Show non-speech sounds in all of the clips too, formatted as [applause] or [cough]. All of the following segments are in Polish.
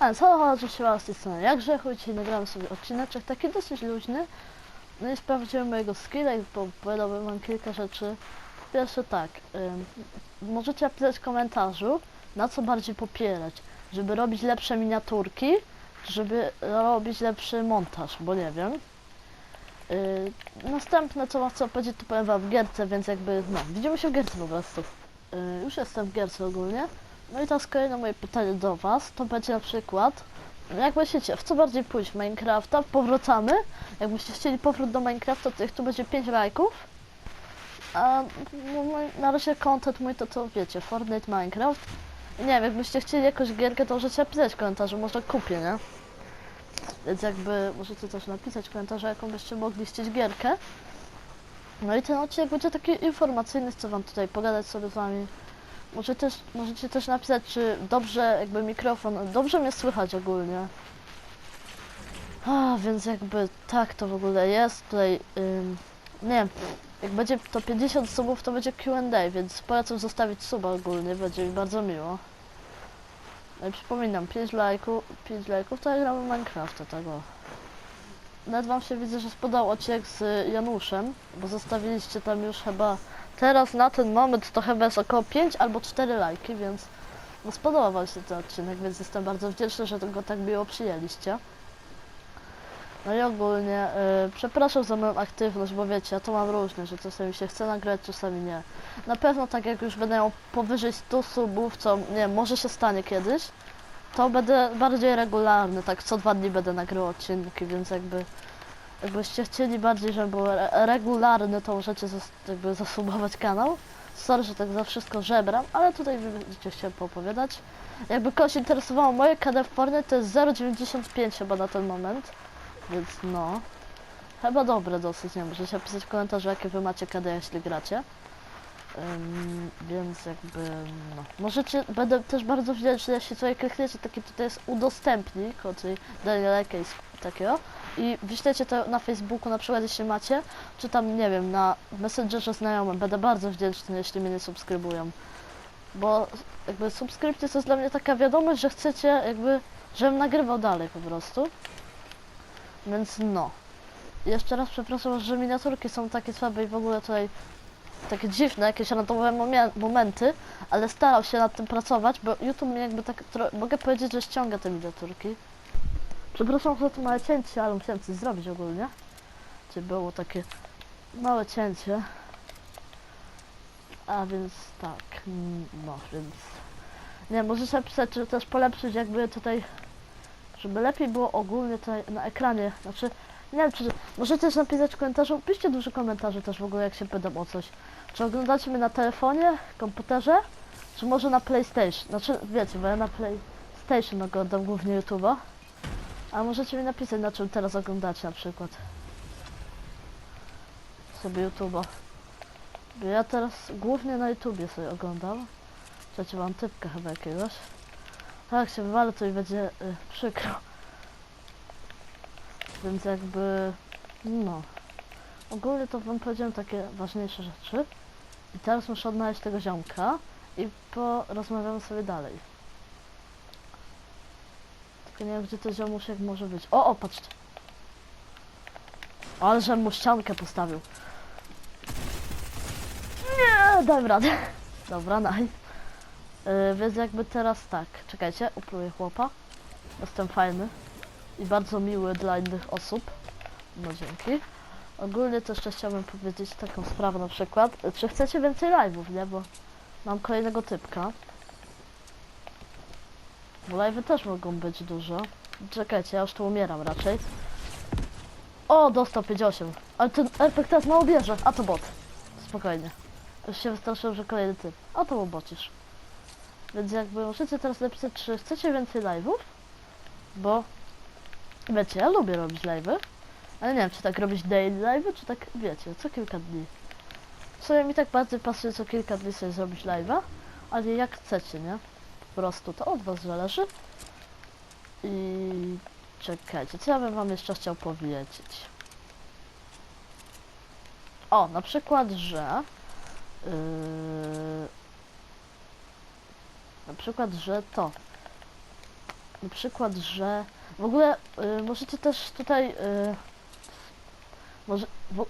A co chodzi się z tej strony? Jak grzechu dzisiaj nagrałem sobie odcineczek taki dosyć luźny. No i sprawdziłem mojego skilla i opowiadałbym wam kilka rzeczy. Pierwsze tak, możecie napisać w komentarzu, na co bardziej popierać. Żeby robić lepsze miniaturki, żeby robić lepszy montaż, bo nie wiem. Yy, następne co wam chcę powiedzieć, to powiem wam w gierce, więc jakby, no, widzimy się w gierce po prostu. Yy, już jestem w gierce ogólnie. No i teraz kolejne moje pytanie do Was, to będzie na przykład, jak myślicie, w co bardziej pójść, Minecrafta? Powracamy? Jakbyście chcieli powrót do Minecrafta, to ich tu będzie 5 lajków. A no, mój- na razie content mój to co wiecie, Fortnite, Minecraft. I nie wiem, jakbyście chcieli jakąś gierkę, to możecie napisać w komentarzu, może kupię, nie? Więc jakby możecie też napisać w komentarzu, jaką byście mogli chcieć gierkę. No i ten odcinek będzie taki informacyjny, chcę wam tutaj pogadać sobie z wami. Może też, możecie też napisać, czy dobrze jakby mikrofon, dobrze mnie słychać ogólnie. A, więc jakby tak to w ogóle jest. Tutaj, ym, nie jak będzie to 50 subów, to będzie Q&A, więc polecam zostawić suba ogólnie, będzie mi bardzo miło. No przypominam, 5 lajków, 5 lajków to ja gramy Minecrafta, tego. Nawet wam się widzę, że spodał odcinek z Januszem, bo zostawiliście tam już chyba teraz na ten moment to chyba jest około 5 albo 4 lajki, więc no spodobał wam się ten odcinek, więc jestem bardzo wdzięczny, że go tak miło przyjęliście. No i ogólnie y, przepraszam za moją aktywność, bo wiecie, ja to mam różne, że czasami się chce nagrać, czasami nie. Na pewno tak jak już będę miał powyżej 100 subów, co nie może się stanie kiedyś, to będę bardziej regularny, tak co dwa dni będę nagrywał odcinki, więc jakby jakbyście chcieli bardziej, żeby był re regularny, to możecie jakby zasubować kanał. Sorry, że tak za wszystko żebram, ale tutaj będziecie chcieli poopowiadać. Jakby kogoś interesowało moje KD w Fortnite, to jest 0,95 chyba na ten moment. Więc no. Chyba dobre dosyć, nie możecie napisać w komentarzu, jakie wy macie KD, jeśli gracie. Ym, więc jakby, no. Możecie, będę też bardzo wdzięczny, jeśli sobie klikniecie, taki tutaj jest udostępnij, czyli Daniel Case takiego i wyślecie to na Facebooku, na przykład jeśli macie, czy tam, nie wiem, na Messengerze znajomym. Będę bardzo wdzięczny, jeśli mnie nie subskrybują. Bo jakby subskrypcje to jest dla mnie taka wiadomość, że chcecie jakby, żebym nagrywał dalej po prostu. Więc no. Jeszcze raz przepraszam, że miniaturki są takie słabe i w ogóle tutaj takie dziwne, jakieś randomowe momenty, ale starał się nad tym pracować, bo YouTube mnie jakby tak, mogę powiedzieć, że ściąga te miniaturki. Przepraszam za to małe cięcie, ale musiałem coś zrobić ogólnie. Gdzie było takie małe cięcie. A więc tak, mm, no więc... Nie, możecie napisać, czy też polepszyć jakby tutaj, żeby lepiej było ogólnie tutaj na ekranie, znaczy, nie wiem, czy możecie też napisać w komentarzu, piszcie dużo komentarzy też w ogóle, jak się pytam o coś. Czy oglądacie mnie na telefonie, komputerze, czy może na PlayStation, znaczy, wiecie, bo ja na PlayStation oglądam głównie YouTube'a. A możecie mi napisać, na czym teraz oglądacie na przykład. Sobie YouTube'a. Bo ja teraz głównie na YouTubie sobie oglądam. Przecież mam typkę chyba jakiegoś. Tak się wywalę, to i będzie y, przykro. Więc jakby... No. Ogólnie to wam powiedziałem takie ważniejsze rzeczy. I teraz muszę odnaleźć tego ziomka i porozmawiamy sobie dalej. Nie wiem, gdzie to ziomuszek może być. O, o, patrzcie. Ale że mu ściankę postawił. Nie, dałem radę. Dobra, nice. Yy, więc jakby teraz tak, czekajcie, upluję chłopa. Jestem fajny i bardzo miły dla innych osób. No dzięki. Ogólnie też jeszcze chciałbym powiedzieć taką sprawę na przykład. Czy chcecie więcej live'ów, nie? Bo mam kolejnego typka. Bo live'y też mogą być dużo. Czekajcie, ja już tu umieram raczej. O, dostał 5-8. Ale ten RPG teraz mało bierze. A to bot. Spokojnie. Już się wystraszyłem, że kolejny typ. A to był bocisz. Więc jakby możecie teraz napisać, czy chcecie więcej live'ów? Bo wiecie, ja lubię robić live'y. Ale nie wiem, czy tak robić daily live'y, czy tak, wiecie, co kilka dni. W sumie mi tak bardziej pasuje co kilka dni sobie zrobić live'a, ale jak chcecie, nie? Prostu to od was zależy. I czekajcie, co ja bym wam jeszcze chciał powiedzieć? O, na przykład, że yy, na przykład, że to na przykład, że w ogóle y, możecie też tutaj y, może w,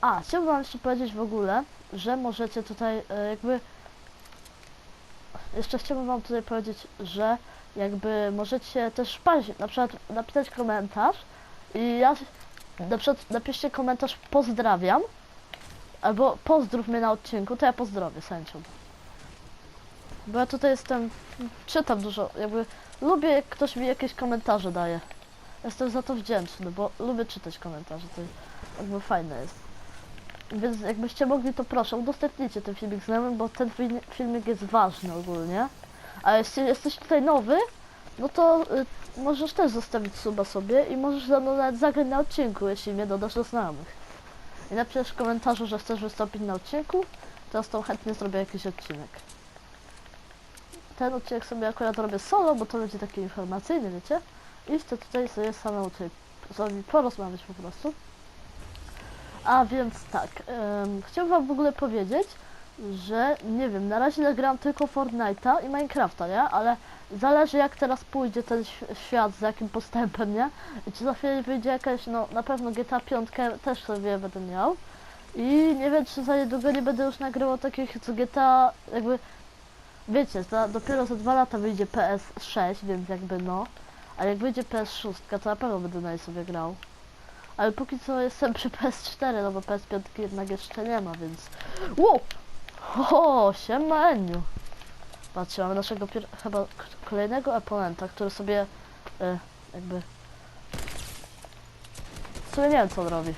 a, chciałbym wam jeszcze powiedzieć w ogóle, że możecie tutaj y, jakby jeszcze chciałbym wam tutaj powiedzieć, że jakby możecie też paść, na przykład napisać komentarz i ja na przykład napiszcie komentarz pozdrawiam albo pozdrów mnie na odcinku, to ja pozdrowię sędzią. Bo ja tutaj jestem, czytam dużo, jakby lubię jak ktoś mi jakieś komentarze daje. Jestem za to wdzięczny, bo lubię czytać komentarze, to jakby fajne jest. Więc jakbyście mogli, to proszę, udostępnijcie ten filmik znajomym, bo ten film, filmik jest ważny ogólnie. A jeśli jesteś tutaj nowy, no to y, możesz też zostawić suba sobie i możesz ze mną nawet zagrać na odcinku, jeśli mnie dodasz do znajomych. I napisz w komentarzu, że chcesz wystąpić na odcinku, to z tą chętnie zrobię jakiś odcinek. Ten odcinek sobie akurat robię solo, bo to będzie taki informacyjny, wiecie? I chcę tutaj sobie samemu tutaj porozmawiać po prostu. A więc tak, um, chciałbym wam w ogóle powiedzieć, że nie wiem, na razie nagram tylko Fortnite'a i Minecrafta, nie? Ale zależy jak teraz pójdzie ten świat, z jakim postępem, nie? I czy za chwilę wyjdzie jakaś, no na pewno GTA 5 też sobie będę miał. I nie wiem, czy za niedługo nie będę już nagrywał takich co GTA, jakby, wiecie, za, dopiero za dwa lata wyjdzie PS6, więc jakby no. A jak wyjdzie PS6, to na pewno będę na niej sobie grał. Ale póki co jestem przy PS4, no bo PS5 jednak jeszcze nie ma, więc... Wow! O, siema Eniu. Patrzcie, mamy naszego chyba kolejnego oponenta, który sobie e, jakby... W sumie nie wiem co on robi.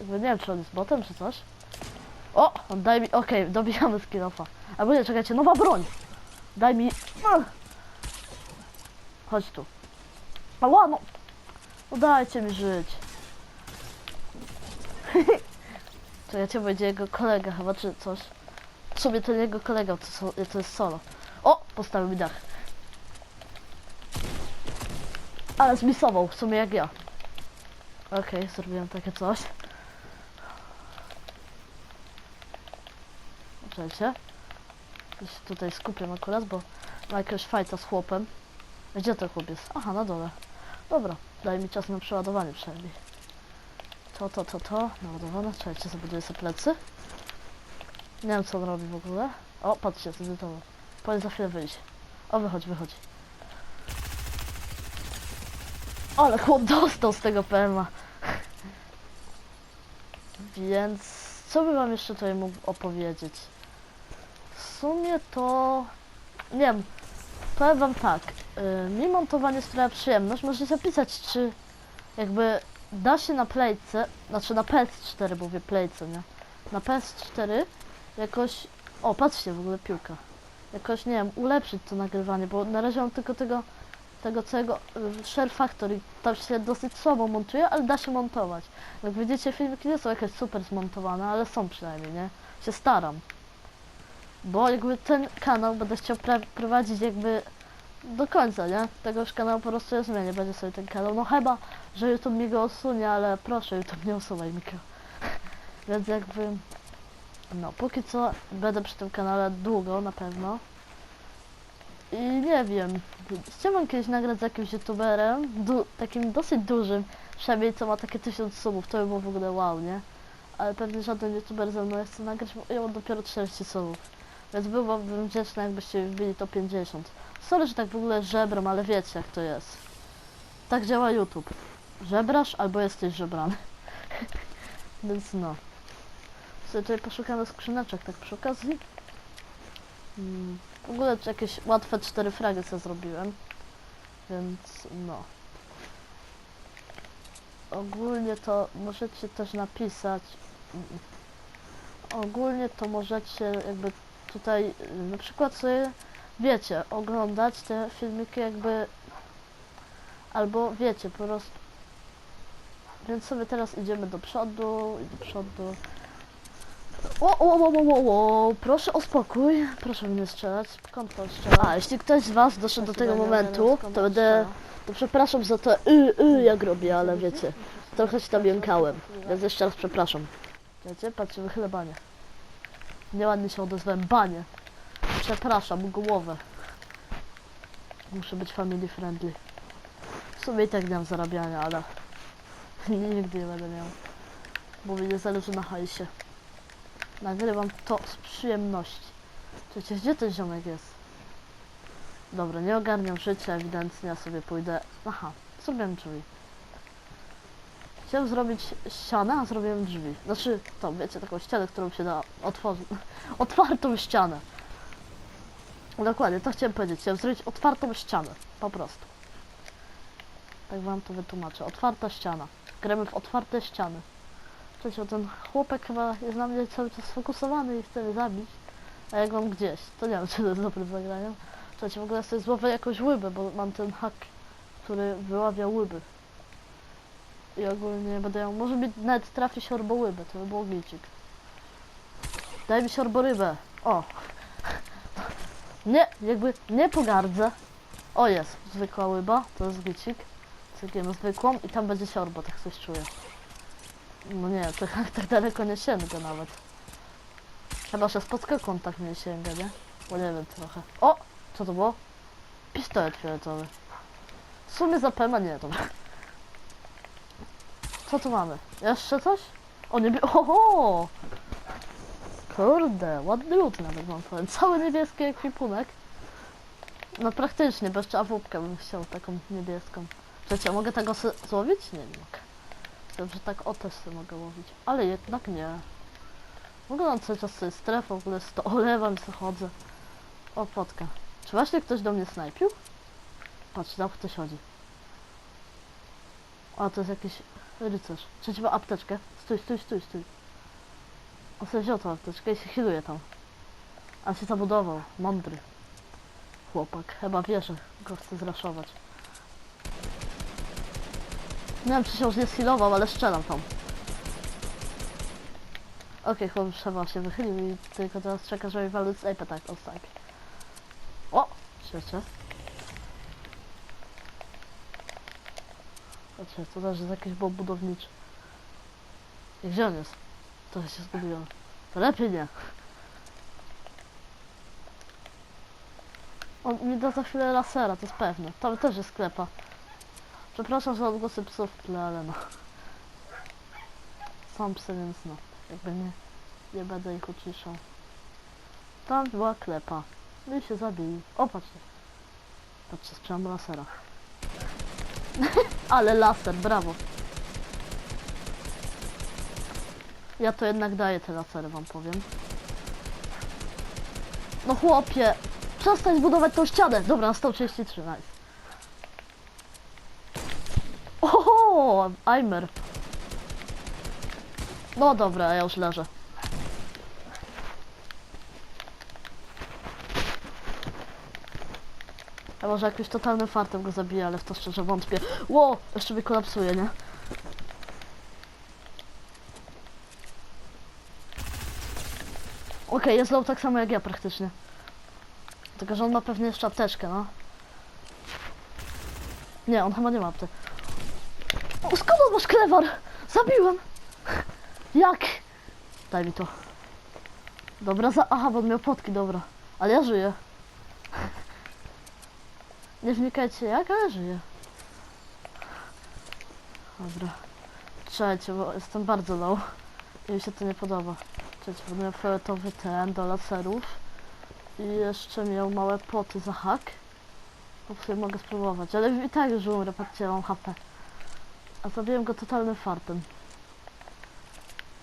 Jakby nie wiem czy on jest botem czy coś. O! On daj mi... Okej, [laughs] dobijamy skinofa. Albo nie, czekajcie, nowa broń! Daj mi... Ach. Chodź tu. Ała, no! No dajcie mi żyć. Czekajcie, będzie jego kolega chyba, czy coś. W sumie to jego kolega, to, so, to jest solo. O! Postawił mi dach. Ale zmisował, w sumie jak ja. Okej, zrobiłem takie coś. Czekajcie. Ja się tutaj skupiam akurat, bo ma jakiegoś fajta z chłopem. Gdzie ten chłop jest? Aha, na dole. Dobra, daj mi czas na przeładowanie przynajmniej. To, to, to, to, naładowane. Czekajcie, zabuduję sobie plecy. Nie wiem co on robi w ogóle. O, patrzcie, zedytował. Powinien za chwilę wyjść. O, wychodź, wychodź. Ale chłop dostał z tego PMA. Więc co by wam jeszcze tutaj mógł opowiedzieć? W sumie to... Nie wiem, powiem wam tak. Yy, mi montowanie sprawia przyjemność. Możecie zapisać, czy jakby da się na playce, znaczy na PS4 mówię playce, nie? Na PS4 jakoś... O, patrzcie, w ogóle piłka. Jakoś, nie wiem, ulepszyć to nagrywanie, bo na razie mam tylko tego, tego całego y, Share Factory. Tam się dosyć słabo montuje, ale da się montować. Jak widzicie, filmiki nie są jakieś super zmontowane, ale są przynajmniej, nie? Się staram. Bo jakby ten kanał będę chciał prowadzić jakby do końca, nie? Tego już kanału po prostu nie zmienię, będzie sobie ten kanał. No chyba, że YouTube mi go usunie, ale proszę, YouTube nie usuwaj mi go. [laughs] Więc jakby... No, póki co będę przy tym kanale długo na pewno. I nie wiem, chciałbym kiedyś nagrać z jakimś youtuberem, du takim dosyć dużym, przynajmniej co ma takie tysiąc subów, to by było w ogóle wow, nie? Ale pewnie żaden youtuber ze mną nie chce nagrać, bo ja mam dopiero 40 subów. Więc byłbym wdzięczny, jakbyście wbili to 50. Sorry, że tak w ogóle żebram, ale wiecie jak to jest. Tak działa YouTube. Żebrasz albo jesteś żebrany. [laughs] Więc no. Sobie tutaj poszukamy skrzyneczek tak przy okazji. Mm, w ogóle jakieś łatwe cztery fragi sobie zrobiłem. Więc no. Ogólnie to możecie też napisać. Mm, Ogólnie to możecie jakby tutaj y, na przykład sobie wiecie, oglądać te filmiki jakby albo wiecie, po prostu. Więc sobie teraz idziemy do przodu i do przodu. O, o, o, o, o, proszę o spokój, proszę mnie nie strzelać, skąd to strzela? A, jeśli ktoś z was doszedł do tego momentu, to będę, to przepraszam za to y, y, jak robię, ale wiecie, trochę się tam jąkałem, więc jeszcze raz przepraszam. Wiecie, patrzcie, wychylę banie. Nieładnie się odezwałem, banie. Przepraszam, głowę. Muszę być family friendly. W sumie i tak mam zarabiania, ale [laughs] nigdy nie będę miał. Bo mi nie zależy na hajsie. Nagrywam to z przyjemności. Przecież gdzie ten ziomek jest? Dobra, nie ogarniam życia, ewidentnie ja sobie pójdę. Aha, zrobiłem drzwi. Chciałem zrobić ścianę, a zrobiłem drzwi. Znaczy, to wiecie, taką ścianę, którą się da otworzyć. [laughs] Otwartą ścianę. Dokładnie, to chciałem powiedzieć. Chciałem zrobić otwartą ścianę. Po prostu. Tak wam to wytłumaczę. Otwarta ściana. Gramy w otwarte ściany. Przecież ten chłopek chyba jest na mnie cały czas sfokusowany i chce mnie zabić. A jak mam gdzieś, to nie wiem, czy to jest dobre zagranie. Przecież w ogóle sobie złowię jakąś łybę, bo mam ten hak, który wyławia łyby. I ogólnie będę ją... Może mi nawet trafi siorbołybę, to by było glicik. Daj mi siorborybę. O! Nie, jakby nie pogardzę. O jest, zwykła łyba, to jest glicik. Cygniemy zwykłą i tam będzie siorbo, tak coś czuję. No nie, to [laughs] tak daleko nie sięga nawet. Chyba, że z podskoką tak nie sięga, nie? Bo nie wiem trochę. O! Co to było? Pistolet fioletowy. W sumie za PMA nie, dobra. Co tu mamy? Jeszcze coś? O, niebie... Oho! Kurde, ładny lód nawet wam powiem. Cały niebieski ekwipunek. No praktycznie, bo jeszcze awupkę bym chciał, taką niebieską. Przecież mogę tego złowić? Nie. Myślałem, że tak o też sobie mogę łowić. Ale jednak nie. Mogę mam cały czas sobie strefę, w ogóle sto olewam sobie chodzę. O, fotka. Czy właśnie ktoś do mnie snajpił? Patrz, tam ktoś chodzi. A, to jest jakiś rycerz. Trzeba apteczkę. Stój, stój, stój, stój. On sobie wziął tą apteczkę i się healuje tam. A się zabudował. Mądry. Chłopak. Chyba wie, że go chce zraszować. Nie wiem, czy się już nie skillował, ale strzelam tam. Okej, chłop trzeba się wychylił i tylko teraz czeka, żeby walnąć snajpę, tak, o tak. O! Trzecie. Patrzcie, to też jest jakiś bomb budowniczy. I gdzie on jest? Trochę się zgubiłem. To lepiej nie. On mi da za chwilę lasera, to jest pewne. Tam też jest sklepa. Przepraszam za odgłosy psów w tle, ale no. Są psy, więc no. Jakby nie, nie będę ich uciszał. Tam była klepa. No i się zabili. O, patrzcie. Patrzcie, sprzedam lasera. [laughs] ale laser, brawo. Ja to jednak daję te lasery, wam powiem. No chłopie, przestań budować tą ścianę. Dobra, na 133, nice. Oho, Aimer. No dobra, ja już leżę. Ja może jakimś totalnym fartem go zabiję, ale w to szczerze wątpię. Ło, jeszcze mnie kolapsuje, nie? Okej, jest low tak samo jak ja praktycznie. Tylko, że on ma pewnie jeszcze apteczkę, no. Nie, on chyba nie ma apteczki. O, skąd on masz klewar? Zabiłem! Jak? Daj mi to. Dobra, za... Aha, bo on miał potki, dobra. Ale ja żyję. Nie wnikajcie jak, ale żyję. Dobra. Czekajcie, bo jestem bardzo low. I mi się to nie podoba. Bo miał fioletowy ten do laserów. I jeszcze miał małe poty za hak. Po sobie mogę spróbować, ale i tak już umrę, patrzcie, mam HP. A zabiłem go totalnym fartem.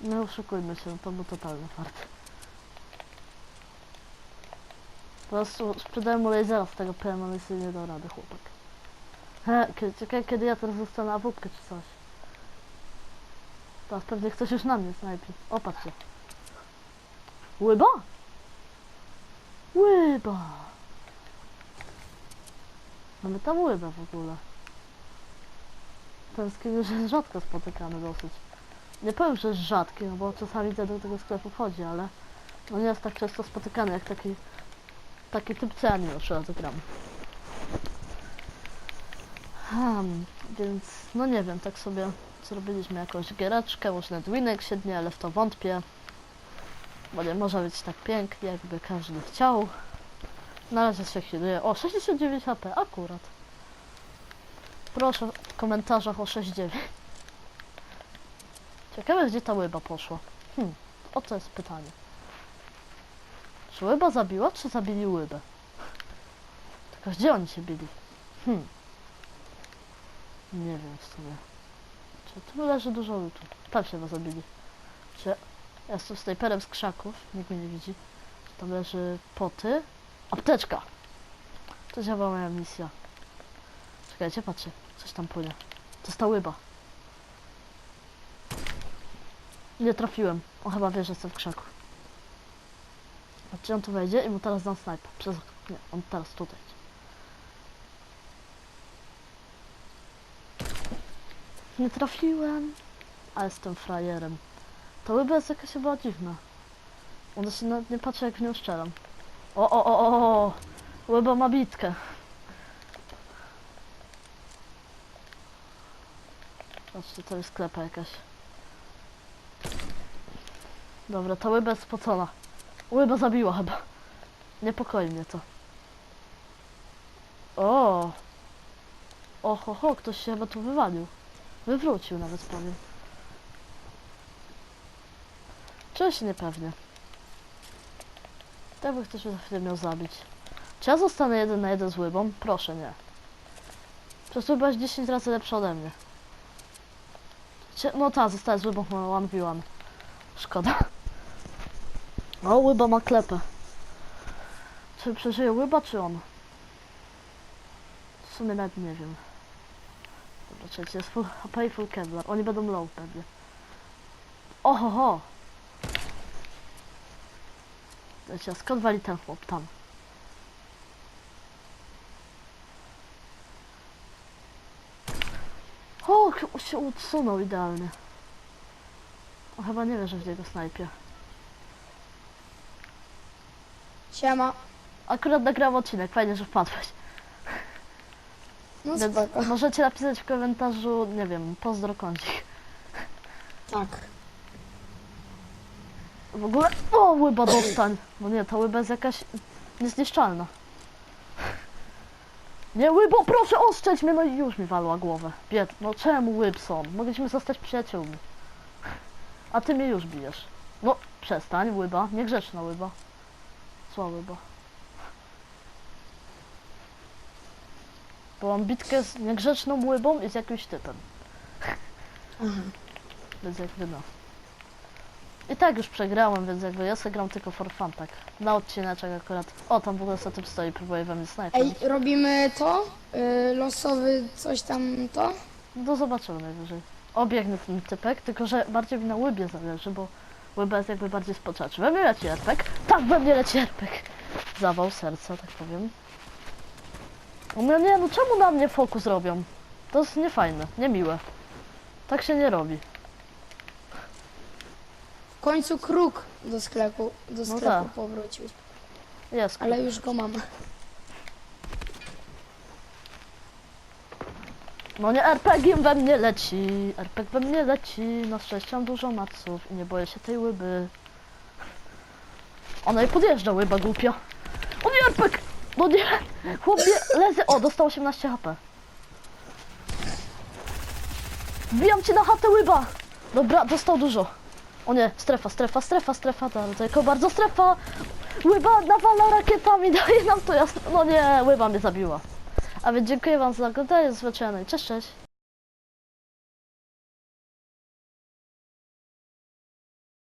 Nie oszukujmy się, to był totalny fart. Po prostu sprzedałem mu lasera z tego PM, ale sobie nie dał rady, chłopak. He, czekaj, kiedy ja teraz zostanę awupkę czy coś. Teraz pewnie ktoś już na mnie snajpi. O, patrzcie. Łyba? Łyba! Mamy tam łybę w ogóle. Ten skin już jest rzadko spotykany dosyć. Nie powiem, że jest rzadki, no bo czasami idę do tego sklepu wchodzi, ale no nie jest tak często spotykany jak taki taki typ ceny już raz gram. Hmm, więc no nie wiem, tak sobie zrobiliśmy jakąś giereczkę, może nawet winek siednie, ale w to wątpię. Bo nie może być tak pięknie, jakby każdy chciał. Na razie się healuje. O, 69 HP, akurat. Proszę w komentarzach o 69. Ciekawe, gdzie ta łyba poszła. Hmm, o to jest pytanie. Czy łyba zabiła, czy zabili łybę? Tylko gdzie oni się bili? Hmm. Nie wiem w sumie. Czy tu leży dużo lutu? Tam się chyba zabili. Czy ja jestem snajperem z krzaków, nikt mnie nie widzi. Tam leży poty. Apteczka! To działa moja misja. Czekajcie, patrzcie. Coś tam płynie. To jest ta łyba. Nie trafiłem. On chyba wie, że jestem w krzaku. Czy on tu wejdzie i mu teraz dam snajpa? Przez okno. On teraz tutaj. Nie trafiłem. A jestem frajerem. Ta łyba jest jakaś chyba dziwna. Ona się nawet nie patrzy jak w nią strzelam. O, o, o, o, o! Łyba ma bitkę. Patrzcie, to jest sklepa jakaś. Dobra, ta łyba jest spocona. Łyba zabiła chyba. Niepokoi mnie to. O! Oho, ho, ktoś się chyba tu wywalił. Wywrócił nawet powiem. Się niepewnie. Tak by ktoś mnie za chwilę miał zabić. Czy ja zostanę jeden na jeden z łybą? Proszę nie. Przecież łyba jest 10 razy lepsza ode mnie. Cie- No tak, zostaję z łybą 1v1. Szkoda. O, łyba ma klepę. Czy przeżyje łyba, czy on? W sumie nawet nie wiem. Dobra, czekajcie, jest full HP i full Kevlar. Oni będą low pewnie. Oho, ho! Wiecie, skąd wali ten chłop tam? O, się odsunął idealnie. On chyba nie wie, że w niego snajpie. Siema. Akurat nagrałem odcinek, fajnie, że wpadłeś. No Więc spoko. możecie napisać w komentarzu, nie wiem, pozdro kącik. Tak. W ogóle, o, łyba dostań. No nie, ta łyba jest jakaś niezniszczalna. Nie, łybo, proszę oszczędź mnie, no i już mi walła głowę. Bied, no czemu łyb są? Mogliśmy zostać przyjaciółmi. A ty mnie już bijesz. No, przestań, łyba, niegrzeczna łyba. Zła łyba. Bo mam bitkę z niegrzeczną łybą i z jakimś typem. Aha. Więc jakby no. I tak już przegrałem, więc jakby ja sobie gram tylko for fun, tak. Na odcineczek akurat. O, tam w ogóle co tym stoi, próbuję we mnie snajper. Ej, robimy to? Y, losowy coś tam to? No zobaczymy najwyżej. Obiegnie ten typek, tylko że bardziej mi na łybie zależy, bo łyba jest jakby bardziej spoczaczy. We mnie leci erpek. Tak, we mnie leci erpek. Zawał serca, tak powiem. No nie, no czemu na mnie fokus robią? To jest niefajne, niemiłe. Tak się nie robi. W końcu kruk do sklepu, do No sklepu tak. powrócił. Jest. Ale już go mam. No nie, RPG we mnie leci, RPG we mnie leci, na szczęście mam dużo maców i nie boję się tej łyby. Ona i podjeżdża, łyba głupia. O nie, RPG! No nie, chłopie, lezy, o, dostał 18 HP. Wbijam cię na chatę, łyba! Dobra, dostał dużo. O nie, strefa, strefa, strefa, strefa, daleko bardzo strefa! Łyba nawala rakietami, [laughs] daje nam to jasno. No nie, łyba mnie zabiła. A więc dziękuję wam za oglądanie, do zobaczenia, cześć, cześć.